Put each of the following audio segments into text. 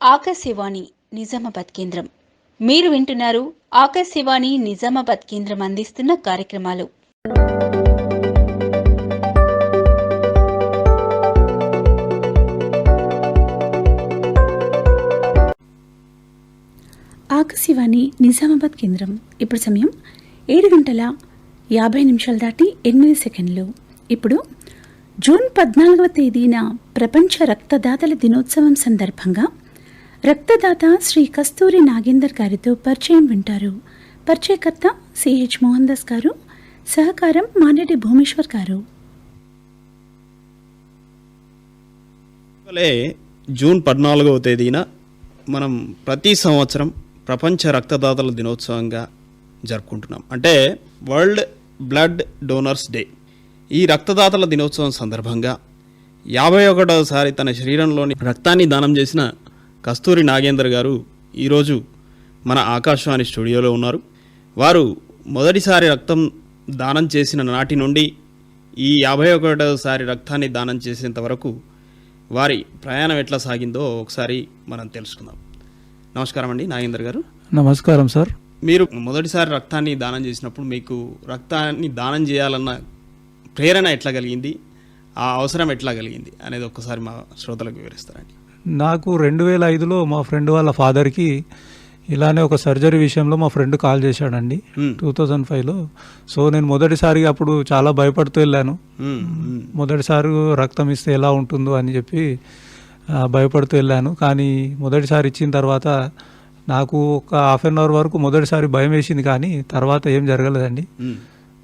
ఆకాశవాణి నిజామాబాద్ కేంద్రం. మీరు వింటున్నారు ఆకాశవాణి నిజామాబాద్ కేంద్రం అందిస్తున్న కార్యక్రమాలు. ఆకాశవాణి నిజామాబాద్ కేంద్రం. ఇప్పుడు సమయం ఏడు గంటల యాభై నిమిషాలు దాటి ఎనిమిది సెకండ్లు. ఇప్పుడు జూన్ పద్నాలుగవ తేదీన ప్రపంచ రక్తదాతల దినోత్సవం సందర్భంగా రక్తదాత శ్రీ కస్తూరి నాగేందర్ గారితో పరిచయం వింటారు. పరిచయకర్త సిహెచ్ మోహన్ దాస్ గారు. సహకారం మానేటి భూమేశ్వర్ గారు. జూన్ పద్నాలుగవ తేదీన మనం ప్రతి సంవత్సరం ప్రపంచ రక్తదాతల దినోత్సవంగా జరుపుకుంటున్నాం. అంటే వరల్డ్ బ్లడ్ డోనర్స్ డే. ఈ రక్తదాతల దినోత్సవం సందర్భంగా యాభై ఒకటోసారి తన శరీరంలోని రక్తాన్ని దానం చేసిన కస్తూరి నాగేందర్ గారు ఈరోజు మన ఆకాశవాణి స్టూడియోలో ఉన్నారు. వారు మొదటిసారి రక్తం దానం చేసిన నాటి నుండి ఈ యాభై ఒకటవసారి రక్తాన్ని దానం చేసేంత వరకు వారి ప్రయాణం ఎట్లా సాగిందో ఒకసారి మనం తెలుసుకుందాం. నమస్కారం అండి నాగేందర్ గారు. నమస్కారం సార్. మీరు మొదటిసారి రక్తాన్ని దానం చేసినప్పుడు మీకు రక్తాన్ని దానం చేయాలన్న ప్రేరణ ఎట్లా కలిగింది? ఆ అవసరం ఎట్లా కలిగింది? అనేది ఒక్కసారి మా శ్రోతలకు వివరిస్తారండి. నాకు రెండు వేల ఐదులో మా ఫ్రెండ్ వాళ్ళ ఫాదర్కి ఇలానే ఒక సర్జరీ విషయంలో మా ఫ్రెండ్ కాల్ చేశాడండి. టూ థౌజండ్ ఫైవ్లో. సో నేను మొదటిసారిగా అప్పుడు చాలా భయపడుతూ వెళ్ళాను. మొదటిసారి రక్తం ఇస్తే ఎలా ఉంటుందో అని చెప్పి భయపడుతూ వెళ్ళాను. కానీ మొదటిసారి ఇచ్చిన తర్వాత నాకు ఒక హాఫ్ అన్ అవర్ వరకు మొదటిసారి భయం వేసింది కానీ తర్వాత ఏం జరగలేదండి.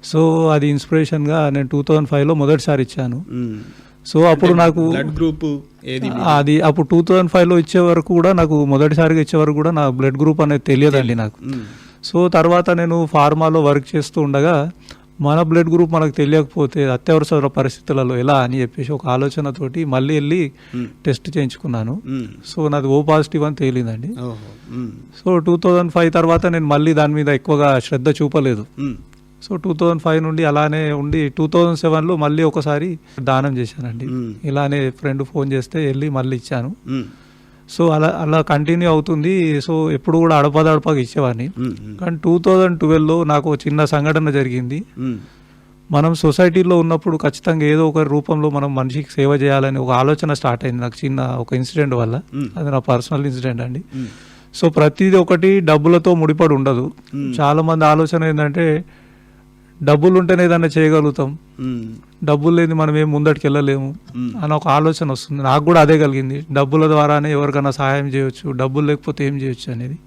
సో అది ఇన్స్పిరేషన్గా నేను టూ థౌజండ్ ఫైవ్లో మొదటిసారి ఇచ్చాను. సో అప్పుడు నాకు బ్లడ్ గ్రూప్ అది అప్పుడు టూ థౌజండ్ ఫైవ్లో ఇచ్చే వరకు కూడా నాకు మొదటిసారిగా ఇచ్చే వరకు కూడా నా బ్లడ్ గ్రూప్ అనేది తెలియదండి నాకు. సో తర్వాత నేను ఫార్మాలో వర్క్ చేస్తూ ఉండగా మన బ్లడ్ గ్రూప్ మనకు తెలియకపోతే అత్యవసర పరిస్థితులలో ఎలా అని చెప్పేసి ఒక ఆలోచనతోటి మళ్ళీ వెళ్ళి. టెస్ట్ చేయించుకున్నాను. సో నాది ఓ పాజిటివ్ అని తేలిందండి. సో టూ థౌజండ్ ఫైవ్ తర్వాత నేను మళ్ళీ దాని మీద ఎక్కువగా శ్రద్ధ చూపలేదు. సో టూ థౌజండ్ ఫైవ్ నుండి అలానే ఉండి టూ థౌజండ్ సెవెన్లో మళ్ళీ ఒకసారి దానం చేశానండి. ఇలానే ఫ్రెండ్ ఫోన్ చేస్తే వెళ్ళి మళ్ళీ ఇచ్చాను. సో అలా అలా కంటిన్యూ అవుతుంది సో ఎప్పుడు కూడా అడపదడపగా ఇచ్చేవాడిని. కానీ టూ థౌజండ్ ట్వెల్వ్లో నాకు చిన్న సంఘటన జరిగింది. మనం సొసైటీలో ఉన్నప్పుడు ఖచ్చితంగా ఏదో ఒక రూపంలో మనం మనిషికి సేవ చేయాలని ఒక ఆలోచన స్టార్ట్ అయింది నాకు చిన్న ఒక ఇన్సిడెంట్ వల్ల. అది నా పర్సనల్ ఇన్సిడెంట్ అండి. సో ప్రతిదీ ఒకటి డబ్బులతో ముడిపడి ఉండదు. చాలా మంది ఆలోచన ఏంటంటే డబ్బులు ఉంటేనే ఏదైనా చేయగలుగుతాం. డబ్బులు లేని మనం ఏం ముందటికి వెళ్ళలేము. అని ఒక ఆలోచన వస్తుంది నాకు కూడా అదే కలిగింది డబ్బుల ద్వారానే ఎవరికైనా సహాయం చేయొచ్చు డబ్బులు లేకపోతే ఏం చేయొచ్చు అనేది.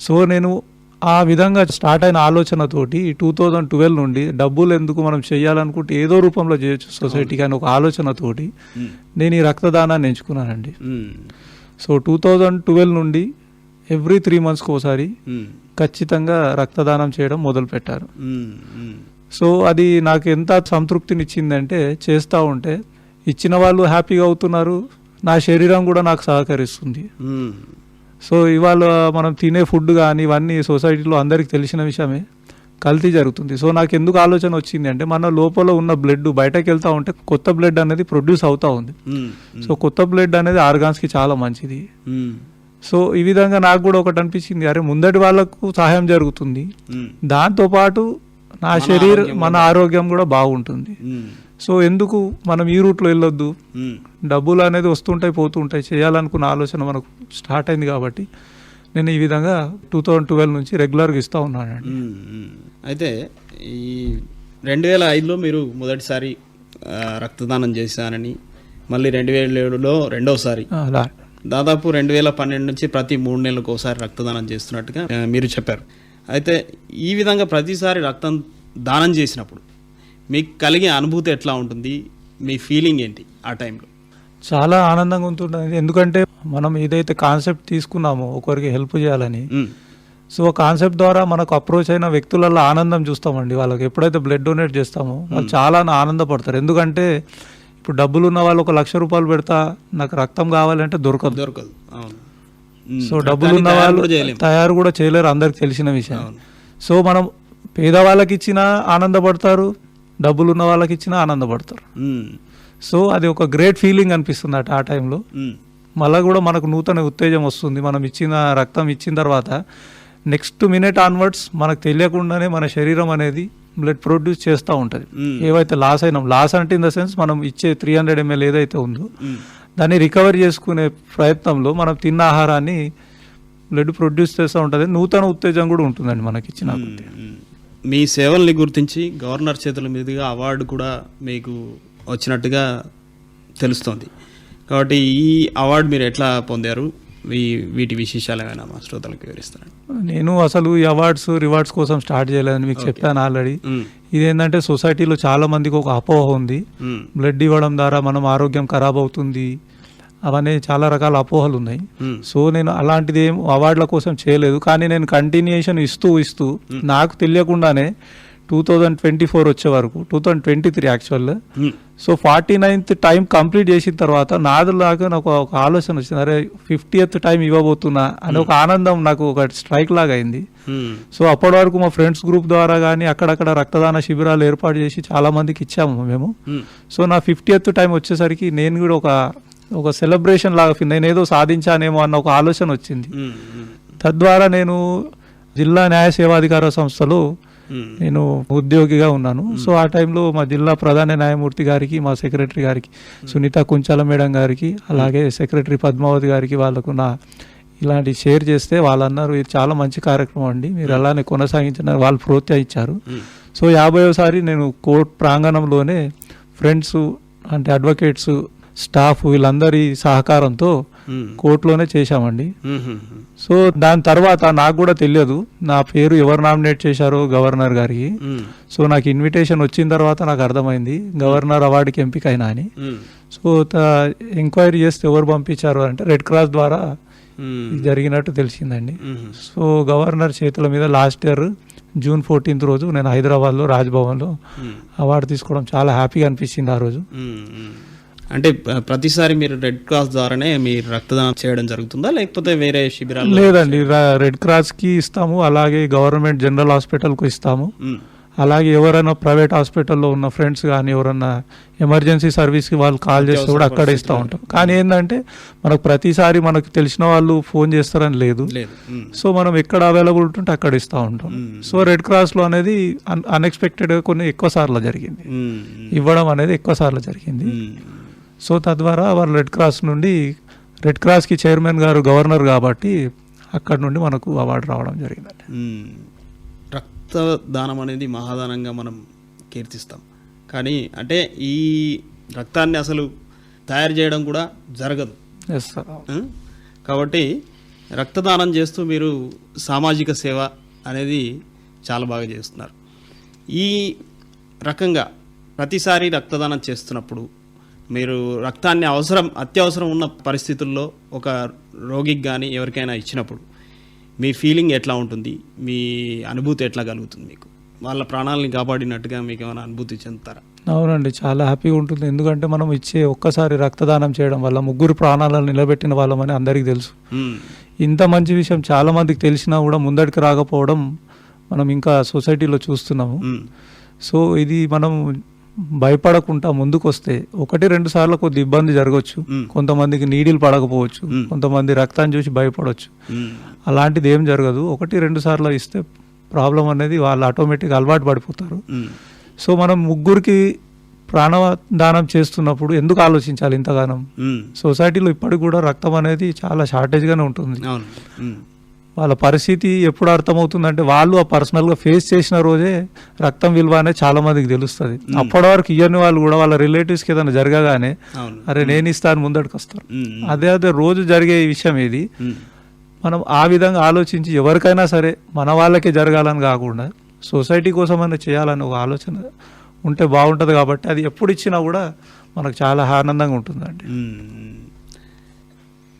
సో నేను ఆ విధంగా స్టార్ట్ అయిన ఆలోచనతోటి టూ థౌజండ్ ట్వెల్వ్ నుండి డబ్బులు ఎందుకు మనం చేయాలనుకుంటే ఏదో రూపంలో చేయొచ్చు సొసైటీకి అని ఒక ఆలోచనతోటి. నేను ఈ రక్తదానాన్ని ఎంచుకున్నానండి. సో టూ థౌజండ్ ట్వెల్వ్ నుండి ఎవ్రీ త్రీ మంత్స్కి ఒకసారి. ఖచ్చితంగా రక్తదానం చేయడం మొదలుపెట్టారు. సో అది నాకు ఎంత సంతృప్తినిచ్చిందంటే చేస్తూ ఉంటే ఇచ్చిన వాళ్ళు హ్యాపీగా అవుతున్నారు నా శరీరం కూడా నాకు సహకరిస్తుంది. సో ఇవాళ మనం తినే ఫుడ్ కానీ ఇవన్నీ సొసైటీలో అందరికి తెలిసిన విషయమే కల్తీ జరుగుతుంది సో నాకు ఎందుకు ఆలోచన వచ్చింది అంటే మన లోపల ఉన్న బ్లడ్ బయటకు వెళ్తూ ఉంటే కొత్త బ్లడ్ అనేది ప్రొడ్యూస్ అవుతూ ఉంది. సో కొత్త బ్లడ్ అనేది ఆర్గాన్స్కి చాలా మంచిది. సో ఈ విధంగా నాకు కూడా ఒకటి అనిపించింది అరే ముందటి వాళ్ళకు సహాయం జరుగుతుంది. దాంతోపాటు నా శరీరం మన ఆరోగ్యం కూడా బాగుంటుంది. సో ఎందుకు మనం ఈ రూట్లో వెళ్ళొద్దు. డబ్బులు అనేది వస్తుంటాయి పోతుంటాయి చేయాలనుకున్న ఆలోచన మనకు స్టార్ట్ అయింది కాబట్టి నేను ఈ విధంగా టూ థౌజండ్ ట్వెల్వ్ నుంచి రెగ్యులర్గా ఇస్తూ ఉన్నానండి. అయితే ఈ రెండు వేల ఐదులో మీరు మొదటిసారి రక్తదానం చేశానని మళ్ళీ రెండు వేల ఏడులో రెండవసారి అలా దాదాపు రెండు వేల పన్నెండు నుంచి ప్రతి మూడు నెలలకు ఒకసారి రక్తదానం చేస్తున్నట్టుగా మీరు చెప్పారు. అయితే ఈ విధంగా ప్రతిసారి రక్తం దానం చేసినప్పుడు మీకు కలిగే అనుభూతి ఎట్లా ఉంటుంది? మీ ఫీలింగ్ ఏంటి ఆ టైంలో? చాలా ఆనందంగా ఉంటుంది ఎందుకంటే మనం ఏదైతే కాన్సెప్ట్ తీసుకున్నామో ఒకరికి హెల్ప్ చేయాలని. సో కాన్సెప్ట్ ద్వారా మనకు అప్రోచ్ అయిన వ్యక్తులలో ఆనందం చూస్తామండి. వాళ్ళకి ఎప్పుడైతే బ్లడ్ డొనేట్ చేస్తామో వాళ్ళు చాలా ఆనందపడతారు. ఎందుకంటే ఇప్పుడు డబ్బులు ఉన్న వాళ్ళు ఒక లక్ష రూపాయలు పెడతా నాకు రక్తం కావాలంటే దొరకదు దొరకదు అవును. సో డబ్బులు ఉన్న వాళ్ళు. తయారు కూడా చేయలేరు అందరికి తెలిసిన విషయం. సో మనం పేదవాళ్ళకి ఇచ్చినా ఆనందపడతారు డబ్బులు ఉన్న వాళ్ళకి ఇచ్చినా ఆనందపడతారు. సో అది ఒక గ్రేట్ ఫీలింగ్ అనిపిస్తుంది అట ఆ టైంలో. మళ్ళీ కూడా మనకు నూతన ఉత్తేజం వస్తుంది మనం ఇచ్చిన రక్తం ఇచ్చిన తర్వాత నెక్స్ట్ మినిట్ ఆన్వర్డ్స్ మనకు తెలియకుండానే మన శరీరం అనేది బ్లడ్ ప్రొడ్యూస్ చేస్తూ ఉంటుంది. ఏవైతే లాస్ అయినాం లాస్ అంటే ఇన్ ద సెన్స్ మనం ఇచ్చే త్రీ హండ్రెడ్ ఎంఎల్ ఏదైతే ఉందో. దాన్ని రికవర్ చేసుకునే ప్రయత్నంలో మనం తిన్న ఆహారాన్ని బ్లడ్ ప్రొడ్యూస్ చేస్తూ ఉంటుంది నూతన ఉత్తేజం కూడా ఉంటుందండి మనకి ఇచ్చిన. మీ సేవల్ని గుర్తించి గవర్నర్ చేతుల మీదుగా అవార్డు కూడా మీకు వచ్చినట్టుగా తెలుస్తోంది కాబట్టి ఈ అవార్డు మీరు ఎట్లా పొందారు ఈ వీటి విశేషాలు ఏమైనా మా శ్రోతలకు వివరిస్తారండి నేను అసలు ఈ అవార్డ్స్ రివార్డ్స్ కోసం స్టార్ట్ చేయలేదని మీకు చెప్పాను ఆల్రెడీ. ఇదేంటంటే సొసైటీలో చాలా మందికి ఒక అపోహ ఉంది. బ్లడ్ ఇవ్వడం ద్వారా మనం ఆరోగ్యం ఖరాబ్ అవుతుంది. అవన్నీ చాలా రకాల అపోహలు ఉన్నాయి. సో నేను అలాంటిది ఏం అవార్డుల కోసం చేయలేదు. కానీ నేను కంటిన్యూషన్ ఇస్తూ ఇస్తూ నాకు తెలియకుండానే టూ థౌజండ్ ట్వంటీ ఫోర్ వచ్చే వరకు two thousand twenty three actual. So forty ninth time complete చేసిన తర్వాత నాదులాగా నాకు ఒక ఆలోచన వచ్చింది అరే ఫిఫ్టీయత్ టైం ఇవ్వబోతున్నా అని ఒక ఆనందం నాకు ఒక స్ట్రైక్ లాగా అయింది. సో అప్పటి వరకు మా ఫ్రెండ్స్ గ్రూప్ ద్వారా కానీ అక్కడక్కడ రక్తదాన శిబిరాలు ఏర్పాటు చేసి చాలా మందికి ఇచ్చాము మేము. సో నా ఫిఫ్టీయత్ టైం వచ్చేసరికి నేను కూడా ఒక ఒక సెలబ్రేషన్ లాగా నేను ఏదో సాధించానేమో అన్న ఒక ఆలోచన వచ్చింది. తద్వారా నేను జిల్లా న్యాయ సేవాధికార సంస్థలో. నేను ఉద్యోగిగా ఉన్నాను. సో ఆ టైంలో మా జిల్లా ప్రధాన న్యాయమూర్తి గారికి మా సెక్రటరీ గారికి సునీత కుంచాల మేడం గారికి అలాగే సెక్రటరీ పద్మావతి గారికి వాళ్ళకు నా ఇలాంటి షేర్ చేస్తే వాళ్ళు అన్నారు ఇది చాలా మంచి కార్యక్రమం అండి. మీరు అలానే కొనసాగించిన వాళ్ళు ప్రోత్సహించారు. సో యాభైవసారి నేను కోర్ట్ ప్రాంగణంలోనే ఫ్రెండ్స్ అంటే అడ్వకేట్స్ స్టాఫ్ వీళ్ళందరి సహకారంతో. కోర్టులోనే చేశామండి. సో దాని తర్వాత నాకు కూడా తెలియదు నా పేరు ఎవరు నామినేట్ చేశారో గవర్నర్ గారికి. సో నాకు ఇన్విటేషన్ వచ్చిన తర్వాత నాకు అర్థమైంది గవర్నర్ అవార్డుకి ఎంపిక అయినా అని. సో ఎంక్వైరీ చేస్తే ఎవరు పంపించారు అంటే రెడ్ క్రాస్ ద్వారా జరిగినట్టు తెలిసిందండి. సో గవర్నర్ చేతుల మీద లాస్ట్ ఇయర్ జూన్ ఫోర్టీన్త్ రోజు నేను హైదరాబాద్లో రాజ్భవన్లో. అవార్డు తీసుకోవడం చాలా హ్యాపీగా అనిపించింది ఆ రోజు. అంటే ప్రతిసారి మీరు రెడ్ క్రాస్ ద్వారానే మీరు రక్తదానం చేయడం జరుగుతుందా? లేకపోతే వేరే శిబిరాలు లేదండి. రెడ్ క్రాస్కి ఇస్తాము. అలాగే గవర్నమెంట్ జనరల్ హాస్పిటల్కు ఇస్తాము. అలాగే ఎవరైనా ప్రైవేట్ హాస్పిటల్లో ఉన్న ఫ్రెండ్స్ కానీ ఎవరైనా ఎమర్జెన్సీ సర్వీస్కి వాళ్ళు కాల్ చేస్తే కూడా అక్కడ ఇస్తూ ఉంటాం. కానీ ఏంటంటే మనకు ప్రతిసారి మనకు తెలిసిన వాళ్ళు ఫోన్ చేస్తారని లేదు. సో మనం ఎక్కడ అవైలబుల్ ఉంటుంటే అక్కడ ఇస్తూ ఉంటాం. సో రెడ్ క్రాస్లో అనేది అన్ అన్ఎక్స్పెక్టెడ్గా కొన్ని ఎక్కువ సార్లు జరిగింది. ఇవ్వడం అనేది ఎక్కువ సార్లు జరిగింది. సో తద్వారా వాళ్ళు రెడ్ క్రాస్ నుండి రెడ్ క్రాస్కి చైర్మన్ గారు గవర్నర్ కాబట్టి అక్కడ నుండి మనకు అవార్డు రావడం జరిగిందండి. రక్తదానం అనేది మహాదానంగా మనం కీర్తిస్తాం. కానీ అంటే ఈ రక్తాన్ని అసలు తయారు చేయడం కూడా జరగదు? కాబట్టి రక్తదానం చేస్తూ మీరు సామాజిక సేవ అనేది చాలా బాగా చేస్తున్నారు. ఈ రకంగా ప్రతిసారి రక్తదానం చేస్తున్నప్పుడు మీరు రక్తాన్ని అవసరం అత్యవసరం ఉన్న పరిస్థితుల్లో ఒక రోగికి కానీ ఎవరికైనా ఇచ్చినప్పుడు మీ ఫీలింగ్ ఎట్లా ఉంటుంది? మీ అనుభూతి ఎట్లా కలుగుతుంది మీకు? వాళ్ళ ప్రాణాలని కాపాడినట్టుగా మీకు ఏమైనా అనుభూతి చెందుతారా? అవునండి చాలా హ్యాపీగా ఉంటుంది. ఎందుకంటే మనం ఇచ్చే ఒక్కసారి రక్తదానం చేయడం వల్ల ముగ్గురు ప్రాణాలను నిలబెట్టిన వాళ్ళమని అందరికీ తెలుసు. ఇంత మంచి విషయం చాలా మందికి తెలిసినా కూడా ముందడికి రాకపోవడం మనం ఇంకా సొసైటీలో చూస్తున్నాము. సో ఇది మనం భయపడకుండా ముందుకు వస్తే ఒకటి రెండు సార్లు కొద్ది ఇబ్బంది జరగవచ్చు. కొంతమందికి నీడిలు పడకపోవచ్చు. కొంతమంది రక్తాన్ని చూసి భయపడవచ్చు. అలాంటిది ఏం జరగదు ఒకటి రెండు సార్లు ఇస్తే ప్రాబ్లం అనేది వాళ్ళు ఆటోమేటిక్ అలవాటు పడిపోతారు. సో మనం ముగ్గురికి ప్రాణదానం చేస్తున్నప్పుడు ఎందుకు ఆలోచించాలి ఇంతగానం. సొసైటీలో ఇప్పటికి కూడా రక్తం అనేది చాలా షార్టేజ్గానే ఉంటుంది. వాళ్ళ పరిస్థితి ఎప్పుడు అర్థమవుతుందంటే వాళ్ళు ఆ పర్సనల్గా ఫేస్ చేసిన రోజే రక్తం విలువ అనేది చాలా మందికి తెలుస్తుంది. అప్పటి వరకు ఇయ్యని వాళ్ళు కూడా వాళ్ళ రిలేటివ్స్కి ఏదైనా జరగగానే అరే నేను ఇస్తాను ముందడికి వస్తారు. అదే అదే రోజు జరిగే విషయం ఇది. మనం ఆ విధంగా ఆలోచించి ఎవరికైనా సరే మన వాళ్ళకే జరగాలని కాకుండా సొసైటీ కోసమైనా చేయాలని ఒక ఆలోచన ఉంటే బాగుంటుంది కాబట్టి అది ఎప్పుడు ఇచ్చినా కూడా మనకు చాలా ఆనందంగా ఉంటుందండి.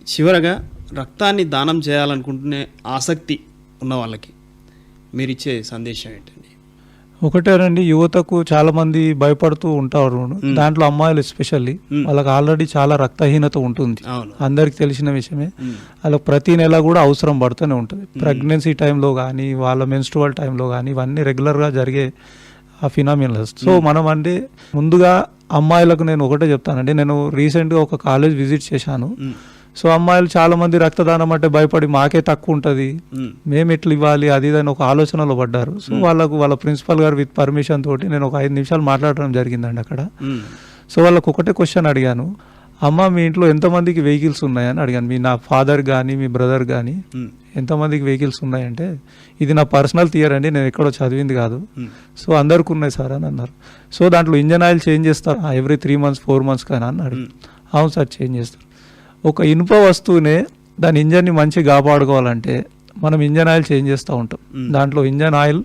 చివరగా రక్తాన్ని దానం చేయాలనుకుంటునే ఆసక్తి ఉన్న వాళ్ళకి మీరు ఇచ్చే సందేశం ఏంటండి? ఒకటేనండి యువతకు చాలా మంది భయపడుతూ ఉంటారు. దాంట్లో అమ్మాయిలు ఎస్పెషల్లీ. వాళ్ళకి ఆల్రెడీ చాలా రక్తహీనత ఉంటుంది. అందరికి తెలిసిన విషయమే. వాళ్ళకి ప్రతి నెల కూడా అవసరం పడుతూనే ఉంటుంది. ప్రెగ్నెన్సీ టైంలో కానీ వాళ్ళ మెన్స్ట్రువల్ టైంలో కానీ ఇవన్నీ రెగ్యులర్గా జరిగే ఆ ఫినామినల్స్ సో మనం అంటే ముందుగా అమ్మాయిలకు నేను ఒకటే చెప్తానండి. నేను రీసెంట్గా ఒక కాలేజ్ విజిట్ చేశాను. సో అమ్మాయిలు చాలా మంది రక్తదానం అంటే భయపడి మాకే తక్కువ ఉంటుంది. మ్మ్. ఎట్లా ఇవ్వాలి? అది ఇది అని ఒక ఆలోచనలో పడ్డారు. సో వాళ్ళకు వాళ్ళ ప్రిన్సిపల్ గారు విత్ పర్మిషన్ తోటి నేను ఒక ఐదు నిమిషాలు మాట్లాడడం జరిగిందండి అక్కడ. సో వాళ్ళకు ఒకటే క్వశ్చన్ అడిగాను. అమ్మ మీ ఇంట్లో ఎంతమందికి వెహికల్స్ ఉన్నాయని అడిగాను. మీ నా ఫాదర్ కానీ మీ బ్రదర్ కానీ. ఎంతమందికి వెహికల్స్ ఉన్నాయంటే ఇది నా పర్సనల్ థియర్ అండి నేను ఎక్కడో చదివింది కాదు. సో అందరికి ఉన్నాయి సార్ అని అన్నారు. సో దాంట్లో ఇంజన్ ఆయిల్ చేంజ్ చేస్తారు? Every three months four months కానీ అన్నాడు. అవును సార్ చేంజ్ చేస్తారు. ఒక ఇనుప వస్తువునే దాని ఇంజన్ని మంచిగా కాపాడుకోవాలంటే మనం ఇంజన్ ఆయిల్ చేంజ్ చేస్తూ ఉంటాం. దాంట్లో ఇంజన్ ఆయిల్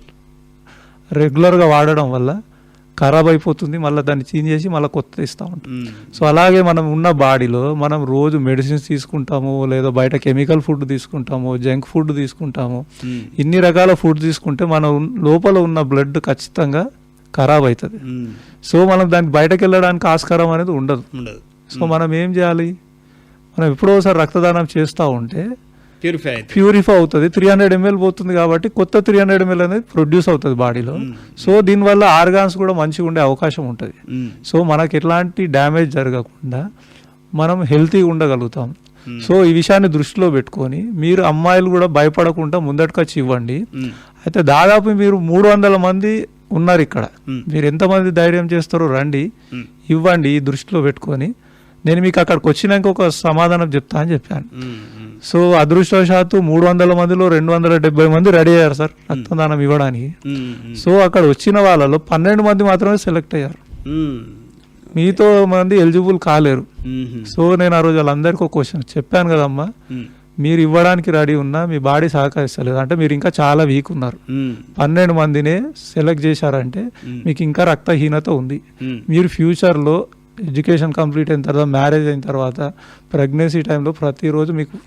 రెగ్యులర్గా వాడడం వల్ల ఖరాబ్ అయిపోతుంది మళ్ళీ దాన్ని చేంజ్ చేసి మళ్ళీ కొత్త ఇస్తూ ఉంటాం. సో అలాగే మనం ఉన్న బాడీలో మనం రోజు మెడిసిన్స్ తీసుకుంటాము లేదా బయట కెమికల్ ఫుడ్ తీసుకుంటాము జంక్ ఫుడ్ తీసుకుంటాము. ఇన్ని రకాల ఫుడ్ తీసుకుంటే మన లోపల ఉన్న బ్లడ్ ఖచ్చితంగా ఖరాబ్ అవుతుంది. సో మనం దానికి బయటకు వెళ్ళడానికి ఆస్కారం అనేది ఉండదు సో మనం ఏం చేయాలి మనం ఎప్పుడో ఒకసారి రక్తదానం చేస్తూ ఉంటే ప్యూరిఫై ప్యూరిఫై అవుతుంది. త్రీ హండ్రెడ్ ఎంఎల్ పోతుంది కాబట్టి కొత్త త్రీ హండ్రెడ్ ఎంఎల్ అనేది ప్రొడ్యూస్ అవుతుంది బాడీలో. సో దీనివల్ల ఆర్గాన్స్ కూడా మంచిగా ఉండే అవకాశం ఉంటుంది. మ్మ్. సో మనకి ఎట్లాంటి డ్యామేజ్ జరగకుండా మనం హెల్తీగా ఉండగలుగుతాం. సో ఈ విషయాన్ని దృష్టిలో పెట్టుకొని మీరు అమ్మాయిలు కూడా భయపడకుండా ముందటికొచ్చి ఇవ్వండి. అయితే దాదాపు మీరు మూడు వందల మంది ఉన్నారు ఇక్కడ. మీరు ఎంతమంది ధైర్యం చేస్తారో రండి. ఇవ్వండి ఈ దృష్టిలో పెట్టుకొని. నేను మీకు అక్కడికి వచ్చినాక ఒక సమాధానం చెప్తా అని చెప్పాను. సో అదృష్టవశాత్తు మూడు వందల మందిలో రెండు వందల డెబ్బై మంది రెడీ అయ్యారు సార్ రక్తదానం ఇవ్వడానికి. సో అక్కడ వచ్చిన వాళ్ళలో పన్నెండు మంది మాత్రమే సెలెక్ట్ అయ్యారు. మీతో మంది ఎలిజిబుల్ కాలేరు. సో నేను ఆ రోజు వాళ్ళందరికీ ఒక క్వశ్చన్ చెప్పాను కదమ్మా మ్మ్. మీరు ఇవ్వడానికి రెడీ ఉన్నా మీ బాడీ సహకరిస్తలేదు అంటే మీరు ఇంకా చాలా వీక్ ఉన్నారు. పన్నెండు మందినే సెలెక్ట్ చేశారంటే మీకు ఇంకా రక్తహీనత ఉంది. మీరు ఫ్యూచర్లో ఎడ్యుకేషన్ కంప్లీట్ అయిన తర్వాత మ్యారేజ్ అయిన తర్వాత ప్రెగ్నెన్సీ టైంలో ప్రతిరోజు మీకు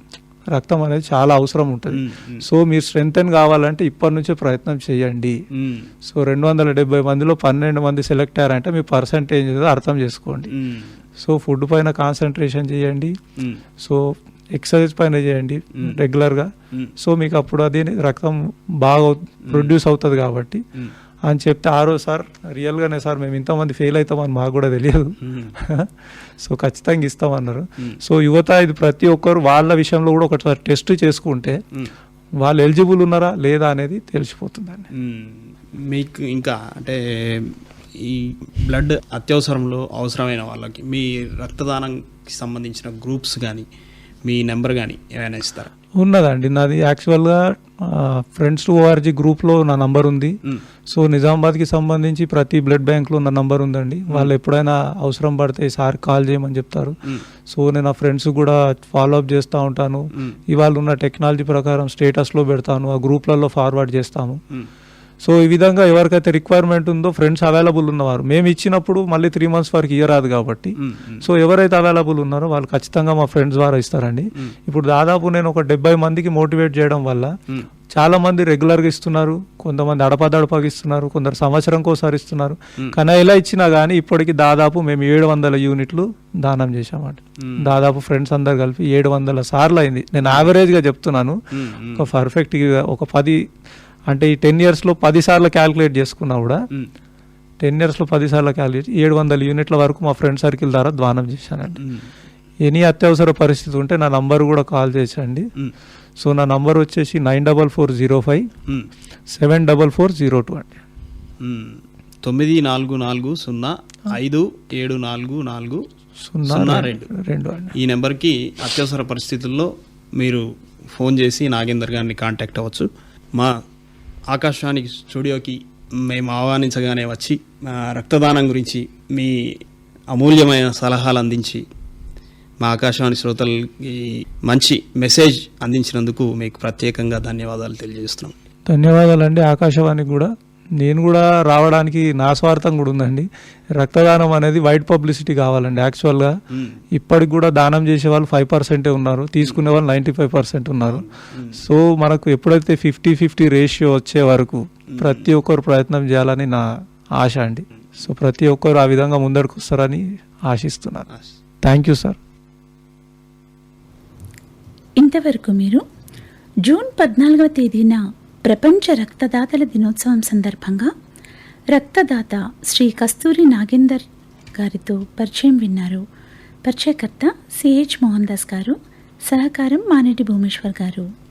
రక్తం అనేది చాలా అవసరం ఉంటుంది. సో మీరు స్ట్రెంగ్తన్ కావాలంటే ఇప్పటి నుంచే ప్రయత్నం చేయండి. సో రెండు వందల డెబ్బై మందిలో పన్నెండు మంది సెలెక్ట్ అయ్యారంటే మీ పర్సంటేజ్ అర్థం చేసుకోండి. సో ఫుడ్ పైన కాన్సన్ట్రేషన్ చేయండి. సో ఎక్సర్సైజ్ పైన చేయండి రెగ్యులర్గా. సో మీకు అప్పుడు అది రక్తం బాగా ప్రొడ్యూస్ అవుతుంది కాబట్టి. అని చెప్తే ఆ రోజు సార్ రియల్గానే సార్ మేము ఇంతమంది ఫెయిల్ అవుతామని మాకు కూడా తెలియదు మ్మ్. సో ఖచ్చితంగా ఇస్తామన్నారు సో యువత ఇది ప్రతి ఒక్కరు వాళ్ళ విషయంలో కూడా ఒకసారి టెస్ట్ చేసుకుంటే మ్మ్. వాళ్ళు ఎలిజిబుల్ ఉన్నారా లేదా అనేది తెలిసిపోతుందండి. మీకు ఇంకా అంటే ఈ బ్లడ్ అత్యవసరంలో అవసరమైన వాళ్ళకి మీ రక్తదానంకి సంబంధించిన గ్రూప్స్ కానీ మీ నెంబర్ కానీ ఏమైనా ఇస్తారా? ఉన్నదండి. నాది యాక్చువల్గా ఫ్రెండ్స్ టు ఓఆర్జీ గ్రూప్లో నా నంబర్ ఉంది. సో నిజామాబాద్కి సంబంధించి ప్రతి బ్లడ్ బ్యాంక్లో నా నంబర్ ఉందండి. వాళ్ళు ఎప్పుడైనా అవసరం పడితే సార్ కాల్ చేయమని చెప్తారు. సో నేను ఆ ఫ్రెండ్స్ కూడా ఫాలో అప్ చేస్తూ ఉంటాను. ఇవాళ ఉన్న టెక్నాలజీ ప్రకారం స్టేటస్లో పెడతాను. ఆ గ్రూప్లలో ఫార్వర్డ్ చేస్తాము. సో ఈ విధంగా ఎవరికైతే రిక్వైర్మెంట్ ఉందో ఫ్రెండ్స్ అవైలబుల్ ఉన్నవారు మేము ఇచ్చినప్పుడు మళ్ళీ త్రీ మంత్స్ వరకు ఇయ్యరాదు కాబట్టి. సో ఎవరైతే అవైలబుల్ ఉన్నారో వాళ్ళు ఖచ్చితంగా మా ఫ్రెండ్స్ ద్వారా ఇస్తారండి. ఇప్పుడు దాదాపు నేను ఒక డెబ్బై మందికి మోటివేట్ చేయడం వల్ల. చాలా మంది రెగ్యులర్గా ఇస్తున్నారు కొంతమంది అడపదడపగా ఇస్తున్నారు కొందరు సంవత్సరంకి ఒకసారి ఇస్తున్నారు కానీ ఎలా ఇచ్చినా కానీ ఇప్పటికి దాదాపు మేము ఏడు వందల యూనిట్లు దానం చేశామండి. దాదాపు ఫ్రెండ్స్ అందరు కలిపి ఏడు వందల సార్లు అయింది నేను యావరేజ్గా చెప్తున్నాను. ఒక పర్ఫెక్ట్గా ఒక పది అంటే ఈ టెన్ ఇయర్స్లో పది సార్లు క్యాలిక్యులేట్ చేసుకున్నా కూడా. టెన్ ఇయర్స్లో పది సార్లు క్యాలిక్యులేట్ ఏడు వందల యూనిట్ల వరకు మా ఫ్రెండ్ సర్కిల్ ద్వారా దానం చేశానండి. ఎనీ అత్యవసర పరిస్థితి ఉంటే నా నంబర్ కూడా కాల్ చేసండి. సో నా నంబర్ వచ్చేసి nine double four zero five. Seven double four zero two అండి మ్మ్. తొమ్మిది నాలుగు నాలుగు సున్నా ఐదు ఏడు నాలుగు నాలుగు సున్నా రెండు రెండు. రెండు అండి ఈ నెంబర్కి అత్యవసర పరిస్థితుల్లో మీరు ఫోన్ చేసి నాగేందర్ గారిని కాంటాక్ట్ అవ్వచ్చు మా ఆకాశవాణి స్టూడియోకి మేము ఆహ్వానించగానే వచ్చి రక్తదానం గురించి మీ అమూల్యమైన సలహాలు అందించి మా ఆకాశవాణి శ్రోతలకి మంచి మెసేజ్ అందించినందుకు మీకు ప్రత్యేకంగా ధన్యవాదాలు తెలియజేస్తున్నాం. ధన్యవాదాలండి ఆకాశవాణికి కూడా. నేను కూడా రావడానికి నా స్వార్థం కూడా ఉందండి. రక్తదానం అనేది వైడ్ పబ్లిసిటీ కావాలండి యాక్చువల్గా. ఇప్పటికి కూడా దానం చేసే వాళ్ళు ఫైవ్ పర్సెంటే ఉన్నారు తీసుకునే వాళ్ళు నైంటీ ఫైవ్ పర్సెంట్ ఉన్నారు. సో మనకు ఎప్పుడైతే ఫిఫ్టీ ఫిఫ్టీ రేషియో వచ్చే వరకు ప్రతి ఒక్కరు ప్రయత్నం చేయాలని నా ఆశ అండి. సో ప్రతి ఒక్కరు ఆ విధంగా ముందరకు వస్తారని ఆశిస్తున్నాను. Thank you sir. ఇంతవరకు మీరు జూన్ పద్నాలుగవ తేదీన ప్రపంచ రక్తదాతల దినోత్సవం సందర్భంగా రక్తదాత శ్రీ కస్తూరి నాగేందర్ గారితో పరిచయం విన్నారు. పరిచయకర్త సిహెచ్ మోహన్ దాస్ గారు. సహకారం మానేటి భూమేశ్వర్ గారు.